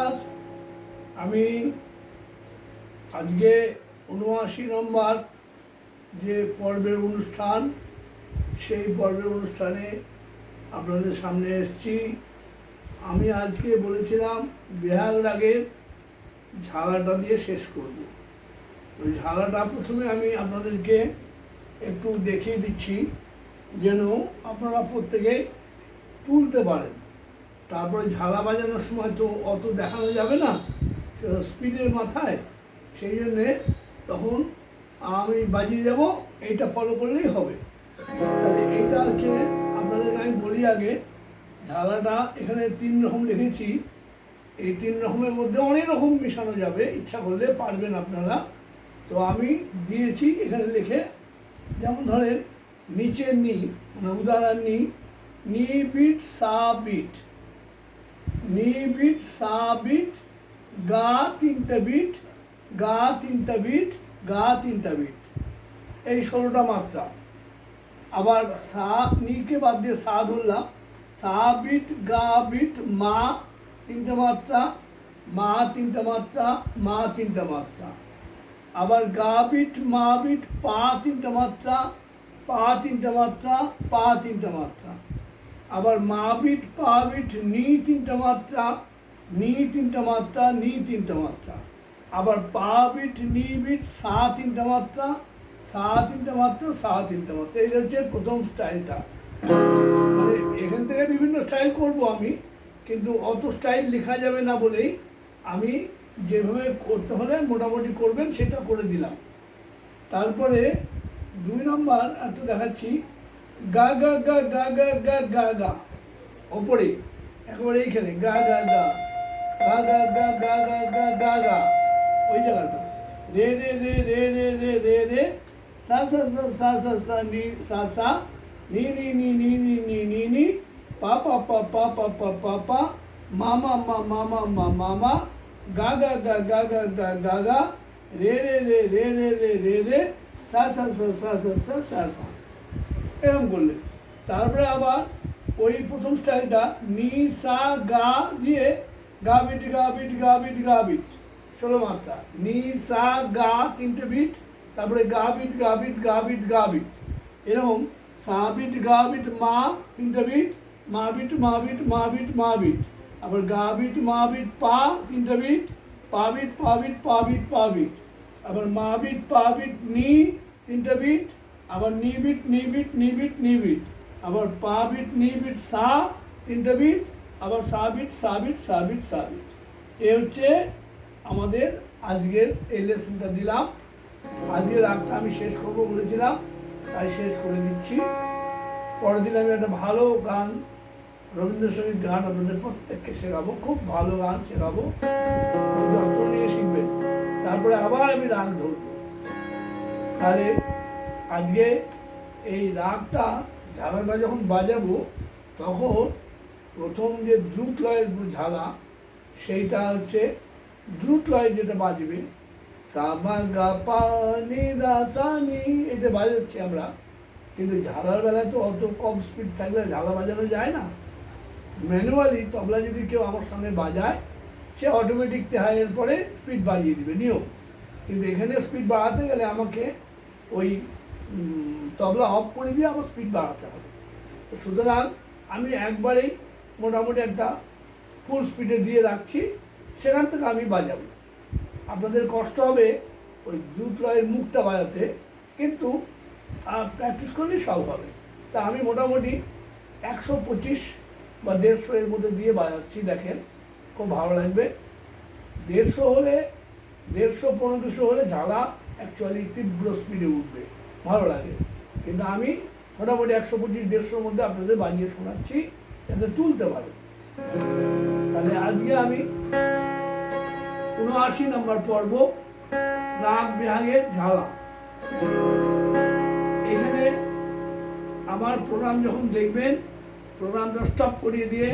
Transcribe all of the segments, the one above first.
নমস্কার আমি আজকে উনআশি নম্বর যে পর্বের অনুষ্ঠান, সেই পর্বের অনুষ্ঠানে আপনাদের সামনে এসেছি। আমি আজকে বলেছিলাম বেহাগ রাগের ঝালাটা দিয়ে শেষ করব। ওই ঝালাটা প্রথমে আমি আপনাদেরকে একটু দেখিয়ে দিচ্ছি, যেন আপনারা প্রত্যেকে তুলতে পারেন। তারপরে ঝালা বাজানোর সময় তো অত দেখানো যাবে না স্পিডের মাথায়। সেই জন্যে তখন আমি বাজিয়ে যাব এইটা ফলো করলেই হবে। তাহলে এইটা হচ্ছে আপনাদেরকে আমি বলি আগে, ঝালাটা এখানে তিন রকম লিখেছি এই তিন রকমের মধ্যে অনেক রকম মেশানো যাবে, ইচ্ছা করলে পারবেন আপনারা। তো আমি দিয়েছি এখানে লিখে, যেমন ধরেন নিচের নি মানে উদাহরণ নি নি বিট সা বিট। নি বিট সা বিট গা তিনটা বিট গা তিনটা বিট গা তিনটা বিট এই ষোলোটা মাত্রা। আবার সা, নিকে বাদ দিয়ে সা ধরলাম। সা বিট গা বিট মা তিনটা মাত্রা, মা তিনটা মাত্রা, মা তিনটা মাত্রা। আবার গা বিট মা বিট পা তিনটা মাত্রা, পা তিনটা মাত্রা, পা তিনটা মাত্রা। আবার মা বিট পা বিট নি তিনটা মাত্রা, নি তিনটা মাত্রা, নি তিনটা মাত্রা। আবার পা বিট নি বিট সা তিনটা মাত্রা, সা তিনটা মাত্রা, সা তিনটা মাত্রা। এই হচ্ছে প্রথম স্টাইলটা। মানে এখান থেকে বিভিন্ন স্টাইল করব আমি, কিন্তু অত স্টাইল লেখা যাবে না বলেই আমি যেভাবে করতে হলে মোটামুটি করবেন সেটা করে দিলাম। তারপরে দুই নম্বর একটা দেখাচ্ছি। গা গা গা গা গা গা গা গা ওপরে একেবারে এইখানে গা গা গা গা গা গা গা গা গা গা গা ওই জায়গাটা রে রে রে রে রে রে রে রে সা সা সা সা সা সা নি সা সা নি নি নি নি নি নি নি নি পা পা পা পা পা পা পা পা মা মা মা মা মা মা মা মা গা গা গা গা গা গা গা গা রে রে রে রে রে রে রে রে সা সা সা সা সা সা সা সা এরকম করলে। তারপরে আবার ওই প্রথম স্টাইলটা নি সা, গা দিয়ে গা বিট গা বিট গা বিট গা বিট, ষোলো মাত্রা। নি সা, গা তিনটে বিট, তারপরে গা বিট গা বিট গা বিট গা বিট। এরকম সা বিট, গা বিট, মা তিনটে বিট, মা বিট মা বিট মা বিট মা বিট। আবার গা বিট, মা বিট, পা তিনটে বিট, পা বিট পা বিট পা বিট পা বিট। আবার মা বিট, পা বিট নি তিনটে বিট আবার নি বিট নি বিট নি বিট নি বিট আবার পা বিট নি বিট সা, তিনটে বিট। আবার সা বিট সা বিট সা বিট সা বিট। এ হচ্ছে আমাদের আজকের এই লেসনটা দিলাম। আজকের রাগটা আমি শেষ করব বলেছিলাম, তাই শেষ করে দিচ্ছি। পরের দিন আমি একটা ভালো গান, রবীন্দ্রসঙ্গীত গান আপনাদের প্রত্যেককে শেখাবো, খুব ভালো গান শেখাবো। যত্ন নিয়ে শিখবেন। তারপরে আবার আমি রাগ ধরবো। তাহলে আজকে এই রাগটা ঝালাটা যখন বাজাবো, তখন প্রথম যে দ্রুত লয়ের ঝালা, সেইটা হচ্ছে দ্রুত লয় যেটা বাজবে। সামা গা পা নি দা সা নি এটা বাজাচ্ছি আমরা। কিন্তু ঝালার বেলায় তো অত কম স্পিড থাকলে ঝালা বাজানো যায় না। ম্যানুয়ালি তবলা যদি কেউ আমার সঙ্গে বাজায়, সে অটোমেটিক তেহাইয়ের পরে স্পিড বাড়িয়ে দিবে, নিয়ম। কিন্তু এখানে স্পিড বাড়াতে গেলে আমাকে ওই তবলা অফ করে দিয়ে আবার স্পিড বাড়াতে হবে। তো সুতরাং আমি একবারেই মোটামুটি একটা ফুল স্পিডে দিয়ে রাখছি, সেখান থেকে আমি বাজাবো। আপনাদের কষ্ট হবে ওই দ্রুত লয়ের মুখটা বাজাতে, কিন্তু প্র্যাকটিস করলেই সব হবে। তা আমি মোটামুটি একশো পঁচিশ বা দেড়শো এর মধ্যে দিয়ে বাজাচ্ছি, দেখেন, খুব ভালো লাগবে। দেড়শো হলে, দেড়শো পনেরো দুশো হলে ঝালা অ্যাকচুয়ালি তীব্র স্পিডে উঠবে। ভালো লাগে। কিন্তু আমি মোটামুটি একশো পঁচিশ, দেড়শোর মধ্যে আপনাদের বাজিয়ে শোনাচ্ছি, যাতে তুলতে পারে তাহলে আজকে আমি উনআশি নম্বর পর্ব, রাগ বিহাগের ঝালা। এখানে আমার প্রোগ্রাম যখন দেখবেন প্রোগ্রামটা স্টপ করিয়ে দিয়ে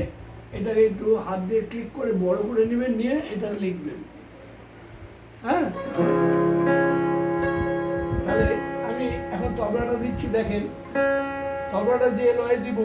এটাকে একটু হাত দিয়ে ক্লিক করে বড় করে নেবেন, নিয়ে এটা লিখবেন। হ্যাঁ? দিচ্ছি দেখেন। তবলাটা যে লয় দিব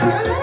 তাহলে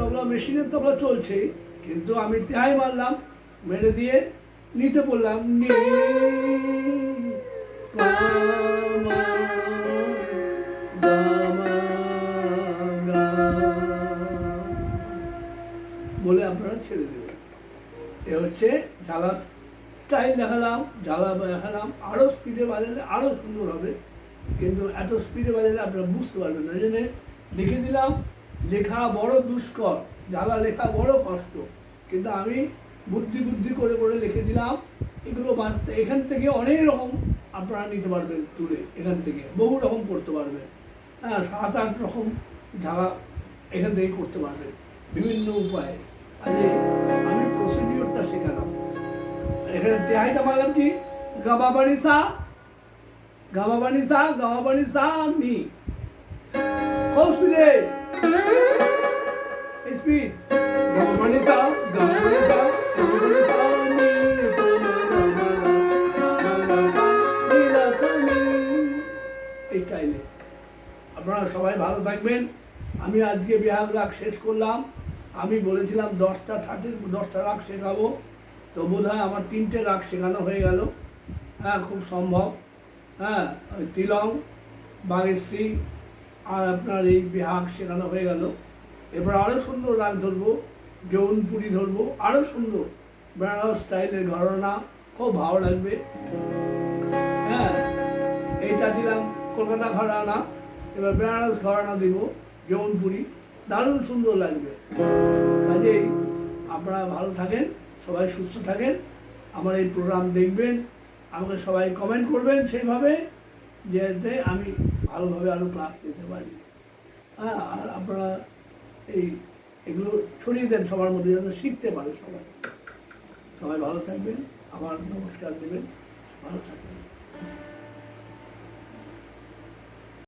তবলা মেশিনের তবলা চলছে কিন্তু আমি তেহাই মারলাম মেরে দিয়ে নিতে বললাম নি পা, মা, গা, মা, গা। বলে আপনারা ছেড়ে দেবেন এ হচ্ছে জ্বালা স্টাইল দেখালাম জ্বালা দেখালাম আরও স্পিডে বাজালে আরও সুন্দর হবে কিন্তু এত স্পিডে বাজালে আপনারা বুঝতে পারবেন না জন্যে লিখে দিলাম লেখা বড় দুষ্কর, জ্বালা লেখা বড় কষ্ট। কিন্তু আমি বুদ্ধি বুদ্ধি করে করে লিখে দিলাম, এগুলো বাঁচতে এখান থেকে অনেক রকম আপনারা নিতে পারবেন তুলে এখান থেকে, বহু রকম করতে পারবেন। হ্যাঁ সাত আট রকম জ্বালা এখান থেকে করতে পারবেন, বিভিন্ন উপায়ে। আজকে আমি প্রসিডিওরটা শেখালাম। এখানে তেহাইটা মারলাম কি? গাবা বাড়ি সা গাবা বাড়ি সা গাবা বাড়ি সা নি। খুব স্টাইলে আপনারা সবাই ভালো থাকবেন। আমি আজকে বিহার রাগ শেষ করলাম। আমি বলেছিলাম দশটা থার্টির দশটা রাগ শেখাবো। তো বোধ হয় আমার তিনটে রাগ শেখানো হয়ে গেল। হ্যাঁ খুব সম্ভব। হ্যাঁ তিলং বাগেশ্রী আর আপনার এই বিহাগ শেখানো হয়ে গেল। এবার আরও সুন্দর রাগ ধরবো যৌনপুরি ধরবো আরও সুন্দর। বেনারস স্টাইলের ঘটনা খুব ভালো লাগবে। হ্যাঁ এইটা দিলাম কলকাতা ঘরানা। এবার বেনারস ঘরানা দিব জৌনপুরি দারুণ সুন্দর লাগবে। কাজেই আপনারা ভালো থাকেন, সবাই সুস্থ থাকেন। আমার এই প্রোগ্রাম দেখবেন, আমাকে সবাই কমেন্ট করবেন সেইভাবে, যাতে আমি ভালোভাবে আরও ক্লাস নিতে পারি। হ্যাঁ আর আপনারা এই এগুলো ছড়িয়ে দেন সবার মধ্যে যেন শিখতে পারে সবাই। সবাই ভালো থাকবেন আমার নমস্কার দেবেন। ভালো থাকবেন।